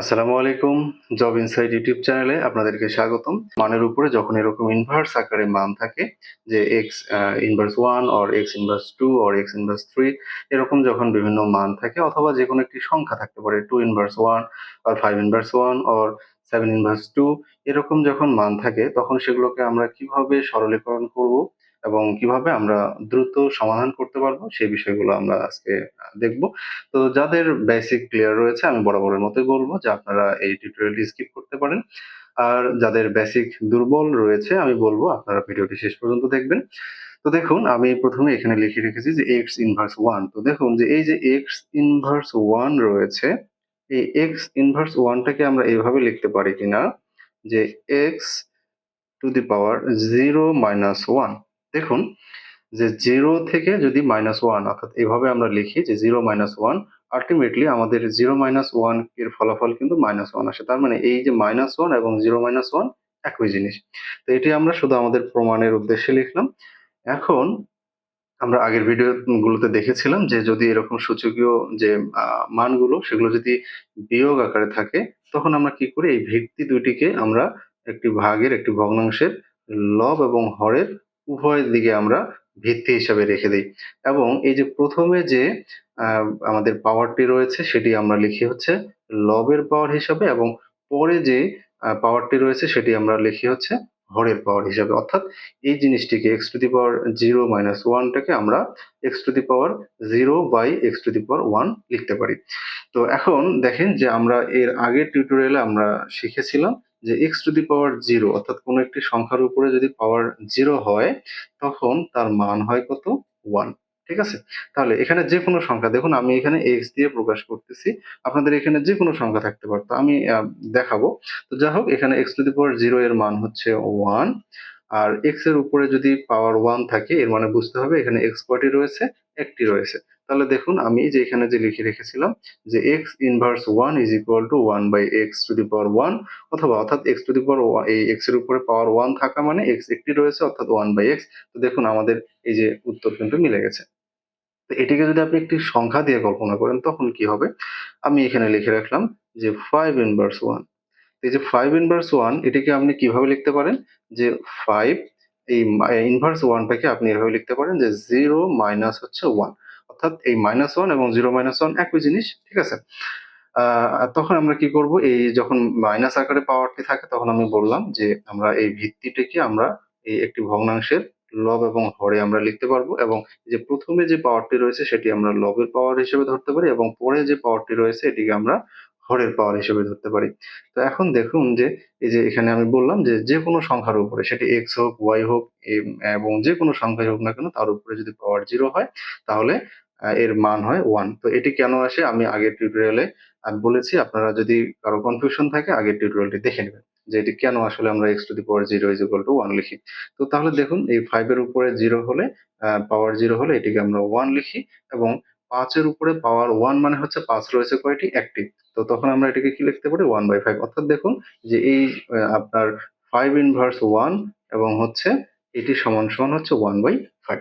আসসালামু আলাইকুম, job inside YouTube চ্যানেলে আপনাদেরকে স্বাগতম। মানের উপরে যখন এরকম ইনভার্স আকারে মান থাকে, যে x inverse one or x inverse two or x inverse three এরকম যখন বিভিন্ন মান থাকে অথবা যে কোনো একটি সংখ্যা থাকতে পারে two inverse one or five inverse one or seven inverse two এরকম যখন মান থাকে, তখন সেগুলোকে আমরা কীভাবে সরলীকরণ করব? এবং কীভাবে আমরা দ্রুত সমাধান করতে পারব, সেই বিষয়গুলো আমরা আজকে দেখব। তো যাদের বেসিক ক্লিয়ার রয়েছে, আমি বরাবরের মতোই বলব যে আপনারা এই টিউটোরিয়ালটি স্কিপ করতে পারেন। আর যাদের বেসিক দুর্বল রয়েছে, আমি বলব আপনারা ভিডিওটি শেষ পর্যন্ত দেখবেন। তো দেখুন, আমি প্রথমে এখানে লিখে রেখেছি যে এক্স ইনভার্স ওয়ান তো দেখুন যে এই যে এক্স ইনভার্স ওয়ান রয়েছে, এই এক্স ইনভার্স ওয়ানটাকে আমরা এইভাবে লিখতে পারি কিনা, যে x to the power zero minus one দেখুন, যে জিরো থেকে যদি মাইনাস ওয়ান অর্থাৎ এভাবে আমরা লিখি যে জিরো মাইনাস ওয়ান আলটিমেটলি আমাদের জিরো মাইনাস ওয়ানের ফলাফল কিন্তু মাইনাস ওয়ান আসে। তার মানে এই যে মাইনাস ওয়ান এবং জিরো মাইনাস ওয়ান একই জিনিস। তো এটি আমরা শুধু আমাদের প্রমাণের উদ্দেশ্যে লিখলাম। এখন আমরা আগের ভিডিও গুলোতে দেখেছিলাম যে যদি এরকম সূচকীয় যে মানগুলো, সেগুলো যদি বিয়োগ আকারে থাকে, তখন আমরা কি করি? এই ভিত্তি দুইটিকে আমরা একটি ভাগের, একটি ভগ্নাংশের লব এবং হরের উভয় দিকে আমরা ভিত্তি হিসাবে রেখে দিই। এবং এই যে প্রথমে যে আমাদের পাওয়ারটি রয়েছে সেটি আমরা লিখি হচ্ছে লবের পাওয়ার হিসাবে এবং পরে যে পাওয়ারটি রয়েছে সেটি আমরা লিখি হচ্ছে হরের পাওয়ার হিসাবে। অর্থাৎ এই জিনিসটিকে x to the power zero minus ওয়ানটাকে আমরা x to the power zero by x to the power one লিখতে পারি। তো এখন দেখেন যে আমরা এর আগের টিউটোরিয়ালে আমরা শিখেছিলাম যে x to the power zero অর্থাৎ কোনো একটি সংখ্যার উপরে যদি পাওয়ার জিরো হয়, তখন তার মান হয় কত? ওয়ান ঠিক আছে? তাহলে এখানে যে কোনো সংখ্যা, দেখুন আমি এখানে এক্স দিয়ে প্রকাশ করতেছি, আপনাদের এখানে যে কোনো সংখ্যা থাকতে পারতো আমি দেখাবো। তো যাই হোক, এখানে x to the power zero এর মান হচ্ছে ওয়ান আর এক্সের উপরে যদি পাওয়ার ওয়ান থাকে, এর মানে বুঝতে হবে এখানে এক্স কয়টি রয়েছে একটি রয়েছে। তাহলে দেখুন আমি যে এখানে যে লিখে রেখেছিলাম যে x inverse one is equal to one by x to the power one অথবা অর্থাৎ এক্স টু দি পাওয়ার এই এক্সের উপরে পাওয়ার ওয়ান থাকা মানে এক্স একটি রয়েছে, অর্থাৎ ওয়ান বাই এক্স তো দেখুন আমাদের এই যে উত্তর কিন্তু মিলে গেছে। তো এটিকে যদি আপনি একটি সংখ্যা দিয়ে কল্পনা করেন, তখন কি হবে? আমি এখানে লিখে রাখলাম যে ফাইভ ইনভার্স ওয়ান এই যে ফাইভ ইনভার্স ওয়ান এটিকে আপনি কীভাবে লিখতে পারেন? যে ফাইভ এই ইনভার্স ওয়ানটাকে আপনি এভাবে লিখতে পারেন যে জিরো মাইনাস হচ্ছে ওয়ান অর্থাৎ এই মাইনাস ওয়ান এবং জিরো মাইনাস ওয়ান একই জিনিস, ঠিক আছে? তখন আমরা কি করব? এই যখন মাইনাস আকারে পাওয়ারটি থাকে, তখন আমি বললাম যে আমরা এই ভিত্তিটিকে আমরা এই একটি ভগ্নাংশের লব এবং হরে আমরা লিখতে পারব এবং যে প্রথমে যে পাওয়ারটি রয়েছে, সেটি আমরা লবের পাওয়ার হিসেবে ধরতে পারি এবং পরে যে পাওয়ারটি রয়েছে, এটিকে আমরা হরের পাওয়ার হিসেবে ধরতে পারি। তো এখন দেখুন যে, এই যে এখানে আমি বললাম যে যে কোনো সংখ্যার উপরে, সেটি এক্স হোক ওয়াই হোক এবং যে কোনো সংখ্যাই হোক না কেন, তার উপরে যদি পাওয়ার জিরো হয়, তাহলে এর মান হয় ওয়ান তো এটি কেন আসে? আমি আগের টিউটোরিয়ালে আমি বলেছি, আপনারা যদি কারও কনফিউশন থাকে, আগের টিউটোরিয়ালটি দেখে নেবেন যে, এটি কেন আসলে আমরা x to the power zero is equal to one লিখি। তো তাহলে দেখুন, এই ফাইভের উপরে জিরো হলে পাওয়ার জিরো হলে এটিকে আমরা ওয়ান লিখি, এবং পাঁচের উপরে পাওয়ার ওয়ান মানে হচ্ছে পাঁচ রয়েছে কয়টি? একটি। তো তখন আমরা এটাকে কি লিখতে পারি? One by five. অর্থাৎ দেখুন যে এই আপনার ফাইভ ইনভার্স ওয়ান এবং হচ্ছে এটি সমান সমান হচ্ছে ওয়ান বাই ফাইভ।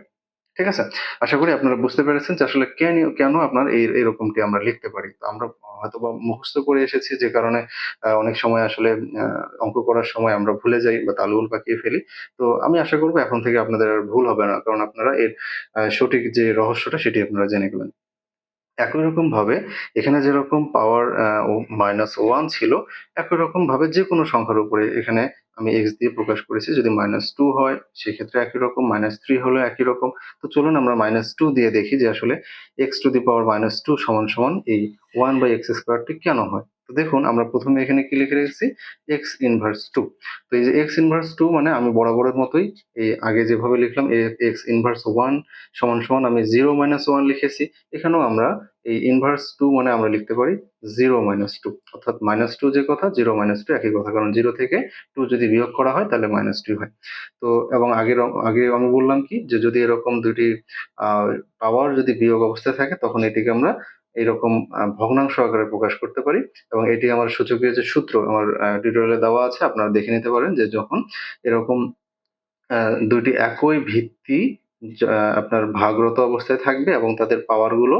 ঠিক আছে? আশা করি আপনারা বুঝতে পেরেছেন যে আসলে কেন কেন আপনার এই, এরকমটি আমরা লিখতে পারি। তো আমরা হয়তো বা মুখস্থ করে এসেছি যে কারণে অনেক সময় আসলে অঙ্ক করার সময় আমরা ভুলে যাই বা তালুল পাকিয়ে ফেলি। তো আমি আশা করব এখন থেকে আপনাদের আর ভুল হবে না। কারণ আপনারা এর সঠিক যে রহস্যটা সেটি আপনারা জেনে গেলেন। একই রকম ভাবে এখানে যেরকম পাওয়ার মাইনাস ওয়ান ছিল, একই রকম ভাবে যে কোনো সংখ্যার উপরে এখানে আমি এক্স দিয়ে প্রকাশ করেছি, যদি মাইনাস টু হয়, সেক্ষেত্রে একই রকম মাইনাস থ্রি হলো একই রকম। তো চলুন আমরা মাইনাস টু দিয়ে দেখি যে আসলে x to the power minus two সমান সমান এই ওয়ান বাই এক্স স্কোয়ারটি কেন হয়। তো দেখুন, আমরা প্রথমে এখানে কি লিখে রেখেছি? এক্স ইনভার্স টু তো এই যে এক্স ইনভার্স টু মানে আমি বরাবরের মতোই এই আগে যেভাবে লিখলাম এক্স ইনভার্স ওয়ান সমান সমান আমি জিরো মাইনাস ওয়ান লিখেছি। এখানেও আমরা এই ইনভার্স টু মানে আমরা লিখতে পারি জিরো মাইনাস টু অর্থাৎ মাইনাস টু যে কথা জিরো মাইনাস টু একই কথা কারণ জিরো থেকে টু যদি বিয়োগ করা হয় তাহলে মাইনাস টু হয়। তো এবং আগের আগে আমি বললাম কি যে যদি এরকম দুটি পাওয়ার যদি বিয়োগ অবস্থায় থাকে তখন এটিকে আমরা এইরকম আহ, ভগ্নাংশ আকারে প্রকাশ করতে পারি। এবং এটি আমার সূচকীয় যে সূত্র আমার টিউটোরিয়ালে দেওয়া আছে আপনারা দেখে নিতে পারেন যে যখন এরকম দুইটি একই ভিত্তি আপনার ভাগরত অবস্থায় থাকবে এবং তাদের পাওয়ারগুলো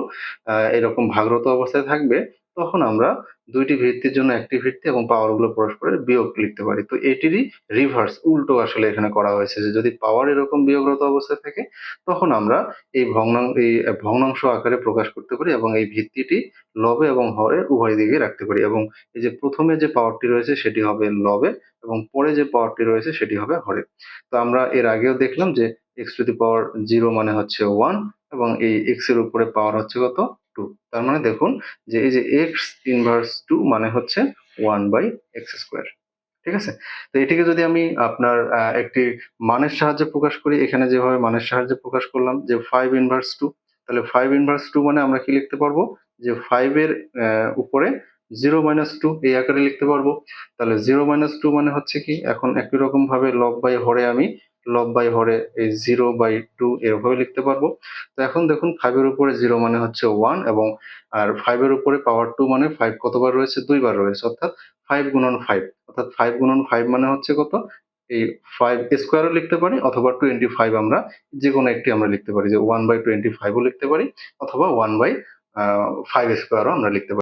এরকম ভাগরত অবস্থায় থাকবে, তখন আমরা দুইটি ভিত্তির জন্য একটি ভিত্তি এবং পাওয়ারগুলো পরস্পরের বিয়োগ লিখতে পারি। তো এটিরই রিভার্স উল্টো আসলে এখানে করা হয়েছে যে যদি পাওয়ার এরকম বিয়োগরত অবস্থায় থাকে, তখন আমরা এই ভগ্নাং, এই ভগ্নাংশ আকারে প্রকাশ করতে পারি এবং এই ভিত্তিটি লবে এবং হরে উভয় দিকে রাখতে পারি এবং এই যে প্রথমে যে পাওয়ারটি রয়েছে সেটি হবে লবে এবং পরে যে পাওয়ারটি রয়েছে সেটি হবে হরে। তো আমরা এর আগেও দেখলাম যে x to the power zero মানে হচ্ছে ওয়ান এবং এই এক্সের উপরে পাওয়ার হচ্ছে কত টু তার মানে দেখুন যে এই যে এক্স ইনভার্স টু মানে হচ্ছে ওয়ান বাই এক্স স্কোয়ার ঠিক আছে? তো এটিকে যদি আমি আপনার একটি মানের সাহায্যে প্রকাশ করি এখানে যেভাবে মানের সাহায্যে প্রকাশ করলাম যে ফাইভ ইনভার্স টু তাহলে ফাইভ ইনভার্স টু মানে আমরা কি লিখতে পারব? যে ফাইভ এর আহ, উপরে জিরো মাইনাস টু এই আকারে লিখতে পারব। তাহলে জিরো মাইনাস টু মানে হচ্ছে কি? এখন একই রকম ভাবে লব বাই হরে আমি লব বাই হরে এই জিরো বাই টু এভাবে লিখতে পারব। তো এখন দেখুন ফাইভের উপরে জিরো মানে হচ্ছে ওয়ান এবং আর ফাইভের উপরে পাওয়ার টু মানে ফাইভ কতবার রয়েছে? দুইবার রয়েছে। অর্থাৎ ফাইভ গুণন ফাইভ অর্থাৎ ফাইভ গুণন ফাইভ মানে হচ্ছে কত? এই ফাইভ স্কোয়ারও লিখতে পারি অথবা টোয়েন্টি ফাইভ আমরা যে কোনো একটি আমরা লিখতে পারি। যে ওয়ান বাই টোয়েন্টি ফাইভও লিখতে পারি অথবা ওয়ান বাই ফাইভ স্কোয়ারও আমরা লিখতে পারি।